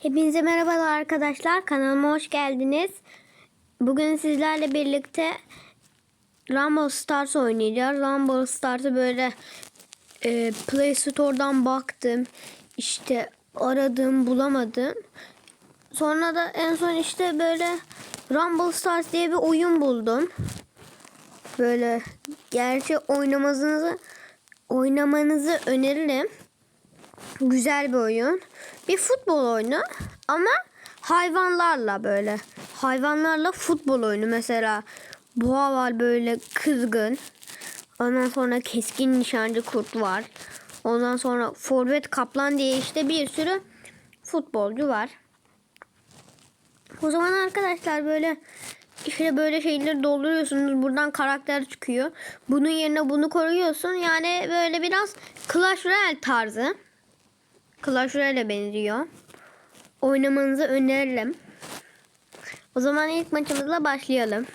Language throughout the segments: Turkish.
Hepinize merhabalar arkadaşlar. Kanalıma hoş geldiniz. Bugün sizlerle birlikte Rumble Stars oynayacağız. Rumble Stars'ı böyle e, Play Store'dan baktım. İşte aradım bulamadım. Sonra da en son işte böyle Rumble Stars diye bir oyun buldum. Böyle gerçi oynamanızı oynamanızı öneririm. Güzel bir oyun. Bir futbol oyunu ama hayvanlarla böyle. Hayvanlarla futbol oyunu. Mesela boğa var böyle kızgın. Ondan sonra keskin nişancı kurt var. Ondan sonra forvet kaplan diye işte bir sürü futbolcu var. O zaman arkadaşlar böyle işte böyle şeyleri dolduruyorsunuz. Buradan karakter çıkıyor. Bunun yerine bunu koruyorsun. Yani böyle biraz Clash Royale tarzı. Clash Royale'e benziyor. Oynamanızı öneririm. O zaman ilk maçımızla başlayalım.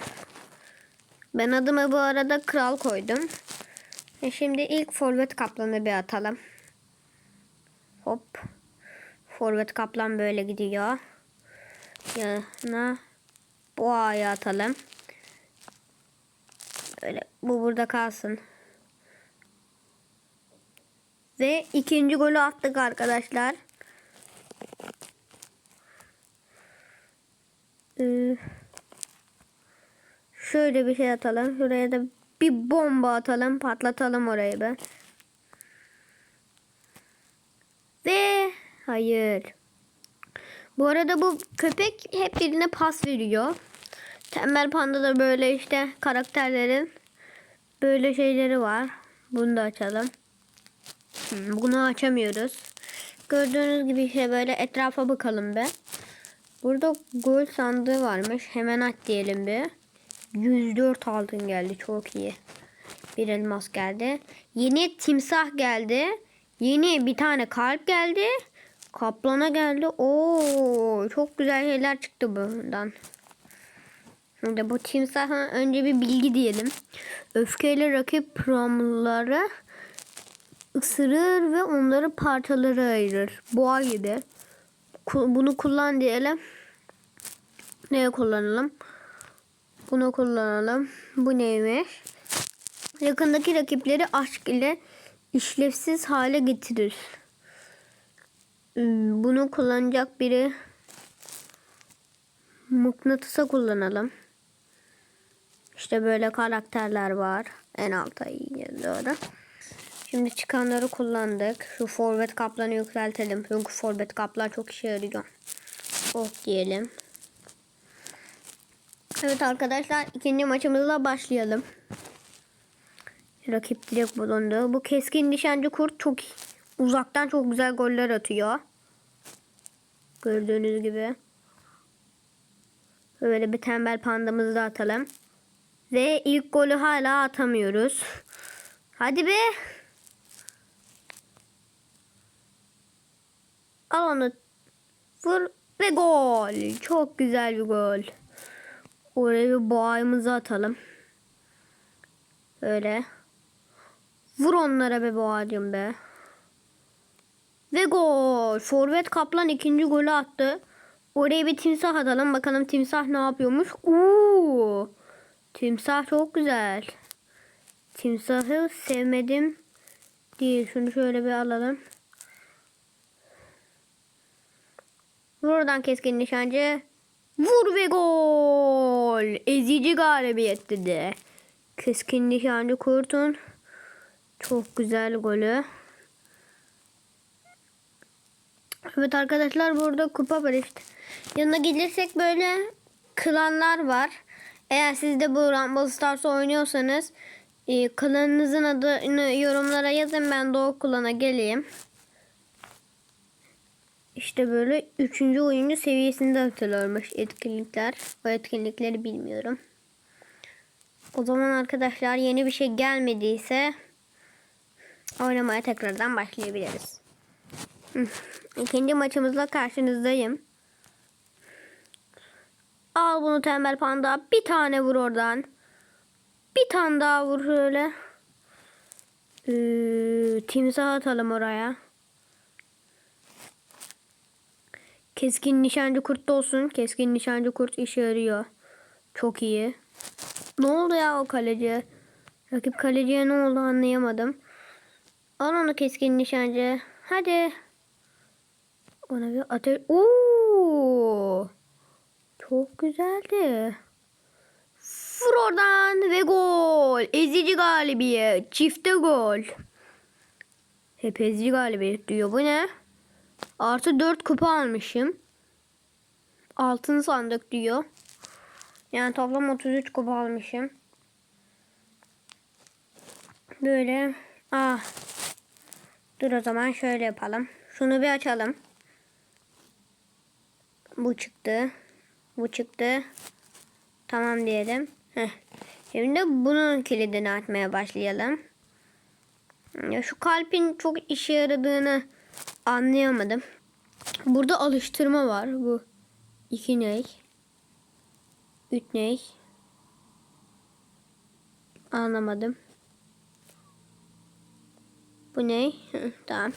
Ben adıma bu arada kral koydum. E şimdi ilk forvet kaplanı bir atalım. Hop. Forvet kaplan böyle gidiyor. Yanına boğayı atalım. Böyle bu burada kalsın. Ve ikinci golü attık arkadaşlar. Ee, şöyle bir şey atalım. Şuraya da bir bomba atalım. Patlatalım orayı be. Ve hayır. Bu arada bu köpek hep birine pas veriyor. Tembel panda da böyle işte karakterlerin böyle şeyleri var. Bunu da açalım. Hmm, Bunu açamıyoruz. Gördüğünüz gibi işte böyle etrafa bakalım be. Burada gol sandığı varmış. Hemen aç diyelim bir. 104 altın geldi. Çok iyi. Bir elmas geldi. Yeni timsah geldi. Yeni bir tane kalp geldi. Kaplana geldi. Oo, çok güzel şeyler çıktı bundan. Şimdi bu timsaha önce bir bilgi diyelim. Öfkeyle rakip pramları ısırır ve onları parçalara ayırır. Boğa gibi. Bunu kullan diyelim. Neye kullanalım? Bunu kullanalım. Bu neymiş? Yakındaki rakipleri aşk ile işlevsiz hale getirir. Hmm, Bunu kullanacak biri mıknatısa kullanalım. İşte böyle karakterler var. En alta doğru. Şimdi çıkanları kullandık. Şu forvet kaplanı yükseltelim. Çünkü forvet kaplan çok işe yarıyor. Oh diyelim. Evet arkadaşlar ikinci maçımızla başlayalım. Rakip direkt bulundu. Bu keskin nişancı kurt çok uzaktan çok güzel goller atıyor. Gördüğünüz gibi. Böyle bir tembel pandamızı da atalım. Ve ilk golü hala atamıyoruz. Hadi be. Al. Vur ve gol. Çok güzel bir gol. Oraya bir boğayımızı atalım. Öyle. Vur onlara be boğacım be. Ve gol. Forvet Kaplan ikinci golü attı. Oraya bir timsah atalım. Bakalım timsah ne yapıyormuş. Uuu. Timsah çok güzel. Timsahı sevmedim. Değil. Şunu şöyle bir alalım. Buradan keskin nişancı. Vur ve gol. Ezici galibiyet dedi. Keskin nişancı kurtun. Çok güzel golü. Evet arkadaşlar burada kupa var işte. Yanına gelirsek böyle klanlar var. Eğer siz de bu Rumble Stars oynuyorsanız e, klanınızın adını yorumlara yazın ben de o klana geleyim. İşte böyle üçüncü oyuncu seviyesinde atılıyormuş etkinlikler. O etkinlikleri bilmiyorum. O zaman arkadaşlar yeni bir şey gelmediyse oynamaya tekrardan başlayabiliriz. İkinci maçımızla karşınızdayım. Al bunu tembel panda. Bir tane vur oradan. Bir tane daha vur şöyle. Ee, timsah atalım oraya. Keskin nişancı kurt da olsun. Keskin nişancı kurt işe yarıyor. Çok iyi. Ne oldu ya o kaleci? Rakip kaleciye ne oldu anlayamadım. Al onu keskin nişancı. Hadi. Ona bir ateş. Oo! Çok güzeldi. Vur oradan ve gol. Ezici galibiyet. Çifte gol. Hep ezici galibiyet diyor. Bu ne? Artı 4 kupa almışım. Altın sandık diyor. Yani toplam 33 kupa almışım. Böyle. Ah. Dur o zaman şöyle yapalım. Şunu bir açalım. Bu çıktı. Bu çıktı. Tamam diyelim. Heh. Şimdi bunun kilidini açmaya başlayalım. Ya şu kalbin çok işe yaradığını anlayamadım. Burada alıştırma var. Bu iki ney? Üç ney? Anlamadım. Bu ne? Tamam.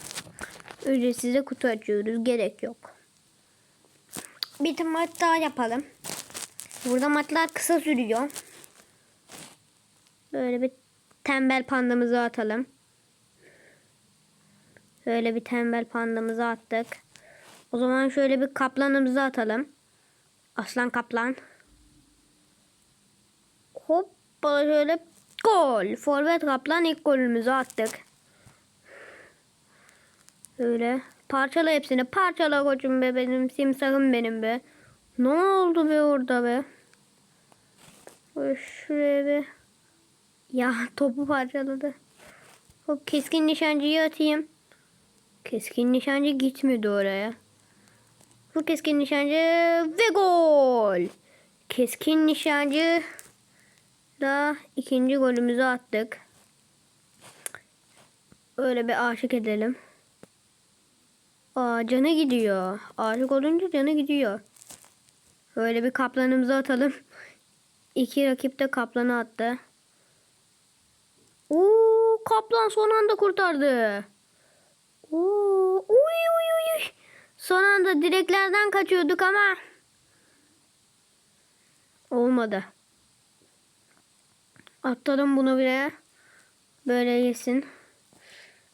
Ücretsiz de kutu açıyoruz. Gerek yok. Bir de maç daha yapalım. Burada maçlar kısa sürüyor. Böyle bir tembel pandamızı atalım. Böyle bir tembel pandamızı attık. O zaman şöyle bir kaplanımızı atalım. Aslan kaplan. Hoppa şöyle gol. Forvet kaplan ilk golümüzü attık. Öyle. Parçala hepsini. Parçala koçum be benim. Simsahım benim be. Ne oldu be orada be? Şuraya bir. Ya topu parçaladı. Hop keskin nişancıyı atayım. Keskin nişancı gitmedi oraya. Bu keskin nişancı ve gol. Keskin nişancı da ikinci golümüzü attık. Öyle bir aşık edelim. Aa canı gidiyor. Aşık olunca canı gidiyor. Böyle bir kaplanımızı atalım. İki rakip de kaplanı attı. Oo kaplan son anda kurtardı. Oo, uy uy uy. Son anda direklerden kaçıyorduk ama olmadı. Atalım bunu bile. Böyle yesin.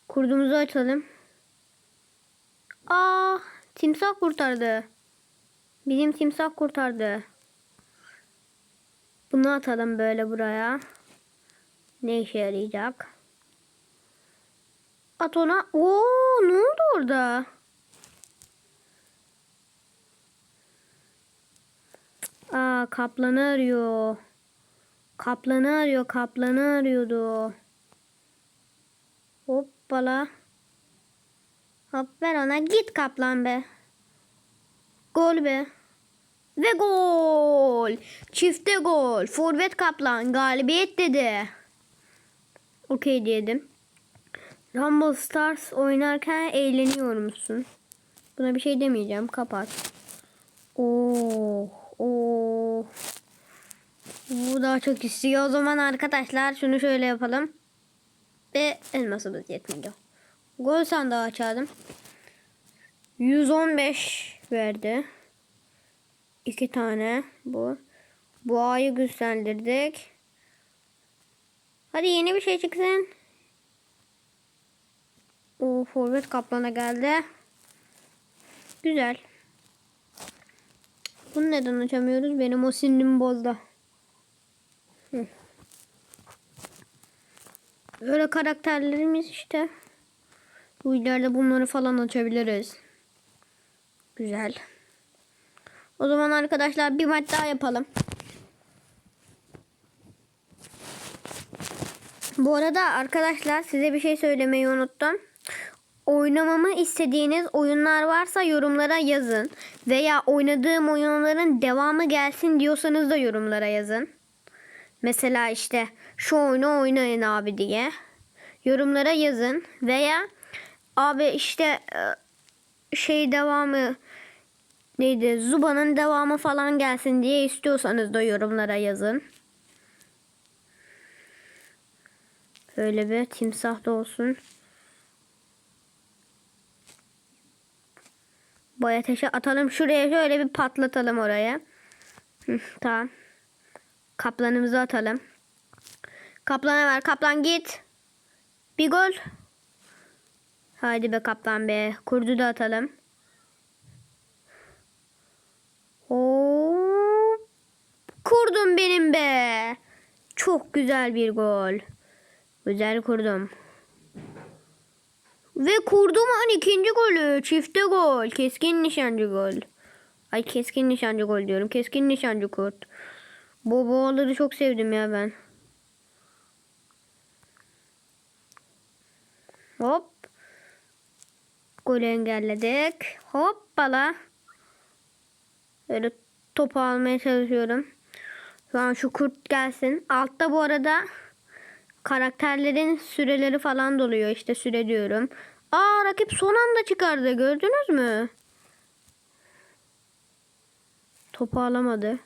Kurdumuzu açalım. Aa, timsah kurtardı. Bizim timsah kurtardı. Bunu atalım böyle buraya. Ne işe yarayacak? At ona. Oo, ne oldu orada? Aa, kaplanı arıyor. Kaplanı arıyor, kaplanı arıyordu. Hoppala. Hop ver ona git kaplan be. Gol be. Ve gol. Çifte gol. Forvet kaplan galibiyet dedi. Okey dedim. Rumble Stars oynarken eğleniyor musun? Buna bir şey demeyeceğim. Kapat. Oh, oh. Bu daha çok istiyor. O zaman arkadaşlar şunu şöyle yapalım. Ve elmasımız yetmiyor. Gol sandığı açalım. 115 verdi. İki tane bu. Bu ayı güçlendirdik. Hadi yeni bir şey çıksın. O forvet kaplana geldi. Güzel. Bunu neden açamıyoruz? Benim o sinirim bozdu. Böyle karakterlerimiz işte. Bu ileride bunları falan açabiliriz. Güzel. O zaman arkadaşlar bir maç daha yapalım. Bu arada arkadaşlar size bir şey söylemeyi unuttum. Oynamamı istediğiniz oyunlar varsa yorumlara yazın. Veya oynadığım oyunların devamı gelsin diyorsanız da yorumlara yazın. Mesela işte şu oyunu oynayın abi diye. Yorumlara yazın. Veya abi işte e, şey devamı neydi Zuba'nın devamı falan gelsin diye istiyorsanız da yorumlara yazın. Böyle bir timsah da olsun. Boya taşı atalım. Şuraya şöyle bir patlatalım oraya. Hı, tamam. Kaplanımızı atalım. Kaplana ver. Kaplan git. Bir gol. Haydi be kaplan be. Kurdu da atalım. Oo, kurdum benim be. Çok güzel bir gol. Güzel kurdum. Ve kurdum an ikinci golü. Çifte gol. Keskin nişancı gol. Ay keskin nişancı gol diyorum. Keskin nişancı kurt. Bu boğaları çok sevdim ya ben. Hop. Golü engelledik. Hoppala. Böyle topu almaya çalışıyorum. Şu an şu kurt gelsin. Altta bu arada karakterlerin süreleri falan doluyor. İşte süre diyorum. Aa rakip son anda çıkardı. Gördünüz mü? Topu alamadı.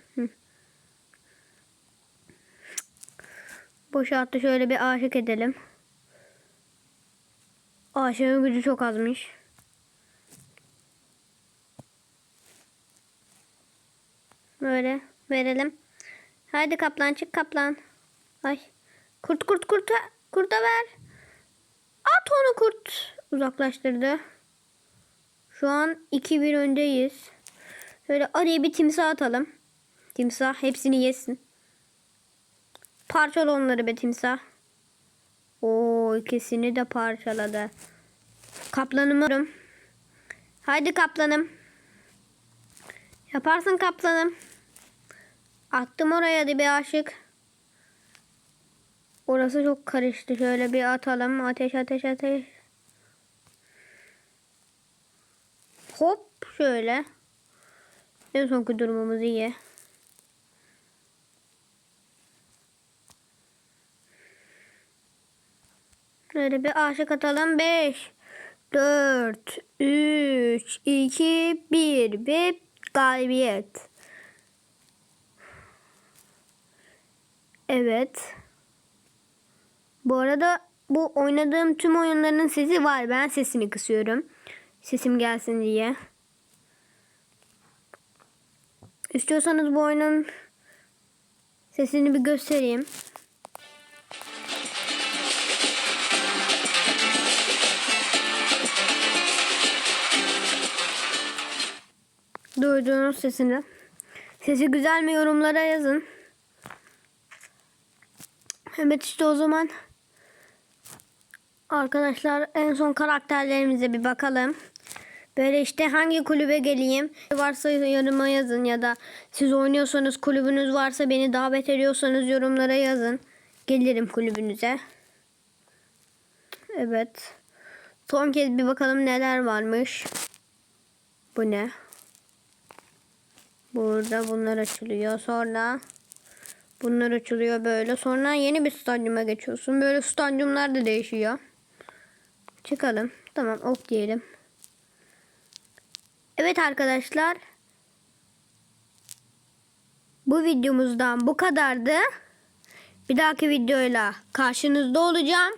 Boşa attı. Şöyle bir aşık edelim. Aşığın gücü çok azmış. Böyle verelim. Haydi kaplan çık kaplan. Ay. Kurt kurt kurta kurta ver. At onu kurt. Uzaklaştırdı. Şu an 2-1 öndeyiz. Şöyle araya bir timsah atalım. Timsah hepsini yesin. Parçala onları be timsah. Oo ikisini de parçaladı. Kaplanımı. Haydi kaplanım. Yaparsın kaplanım. Attım oraya da bir aşık. Orası çok karıştı. Şöyle bir atalım. Ateş ateş ateş. Hop şöyle. En sonki durumumuz iyi. Böyle bir aşık atalım. 5, 4, 3, 2, 1 ve galibiyet. Evet. Bu arada bu oynadığım tüm oyunların sesi var. Ben sesini kısıyorum. Sesim gelsin diye. İstiyorsanız bu oyunun sesini bir göstereyim. Duyduğunuz sesini. Sesi güzel mi yorumlara yazın. Evet işte o zaman arkadaşlar en son karakterlerimize bir bakalım. Böyle işte hangi kulübe geleyim varsa yoruma yazın ya da siz oynuyorsanız kulübünüz varsa beni davet ediyorsanız yorumlara yazın. Gelirim kulübünüze. Evet. Son kez bir bakalım neler varmış. Bu ne? Burada bunlar açılıyor. Sonra bunlar açılıyor böyle. Sonra yeni bir stadyuma geçiyorsun. Böyle stadyumlar da değişiyor. Çıkalım. Tamam ok diyelim. Evet arkadaşlar. Bu videomuzdan bu kadardı. Bir dahaki videoyla karşınızda olacağım.